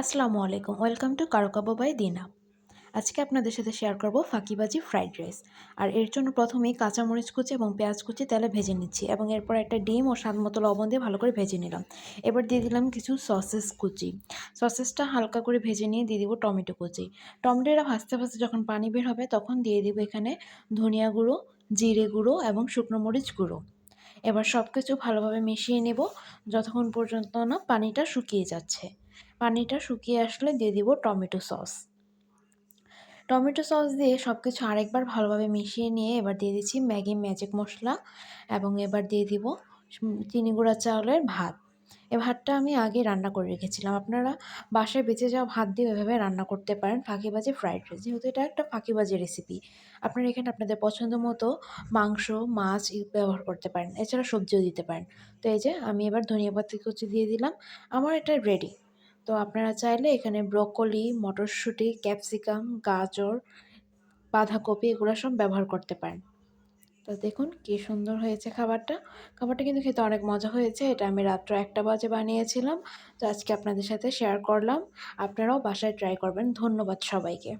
আসসালামু আলাইকুম, welcome to কারোকাবো বাই দিনা। আজকে আপনাদের সাথে শেয়ার করব ফাঁকিবাজি ফ্রাইড রাইস। আর এর জন্য প্রথমেই কাঁচামরিচ কুচি এবং পেঁয়াজ কুচি তেলে ভেজে নিচ্ছি এবং এরপর একটা ডিম ও স্বাদ মতো লবণ দিয়ে ভালো করে ভেজে নিলাম। এবার দিয়ে দিলাম কিছু সসেস কুচি। সসেসটা হালকা করে ভেজে নিয়ে দিয়ে দিব টমেটো কুচি। টমেটোটা ভাজতে ভাজতে যখন পানি বের হবে তখন দিয়ে দিব এখানে ধনিয়া গুঁড়ো, জিরে গুঁড়ো এবং শুকনো মরিচ গুঁড়ো। এবার সব কিছু ভালোভাবে মিশিয়ে নেব যতক্ষণ পর্যন্ত না পানিটা শুকিয়ে যাচ্ছে। পানিটা শুকিয়ে আসলে দিয়ে দিব টমেটো সস। টমেটো সস দিয়ে সব কিছু আরেকবার ভালোভাবে মিশিয়ে নিয়ে এবার দিয়ে দিচ্ছি ম্যাগি, ম্যাজিক মশলা এবং এবার দিয়ে দিব চিনি গুঁড়া চাউলের ভাত। এ ভাতটা আমি আগে রান্না করে রেখেছিলাম। আপনারা বাসায় বেঁচে যাওয়া ভাত দিয়ে এভাবে রান্না করতে পারেন ফাঁকিবাজি ফ্রাইড রাইস। যেহেতু এটা একটা ফাঁকিবাজি রেসিপি আপনারা এখানে আপনাদের পছন্দ মতো মাংস, মাছ ব্যবহার করতে পারেন। এছাড়া সবজিও দিতে পারেন। তো এই যে আমি এবার ধনিয়া পাতা কুচি দিয়ে দিলাম। আমার এটা রেডি তো আপনারা চাইলে এখানে ব্রকলি, মটরশুঁটি, ক্যাপসিকাম, গাজর, বাঁধাকপি এগুলো সব ব্যবহার করতে পারেন। তো দেখুন কি সুন্দর হয়েছে খাবারটা। খাবারটা কিন্তু খেতে অনেক মজা হয়েছে। এটা আমি রাত্র একটা বাজে বানিয়েছিলাম। তো আজকে আপনাদের সাথে শেয়ার করলাম। আপনারাও বাসায় ট্রাই করবেন। ধন্যবাদ সবাইকে।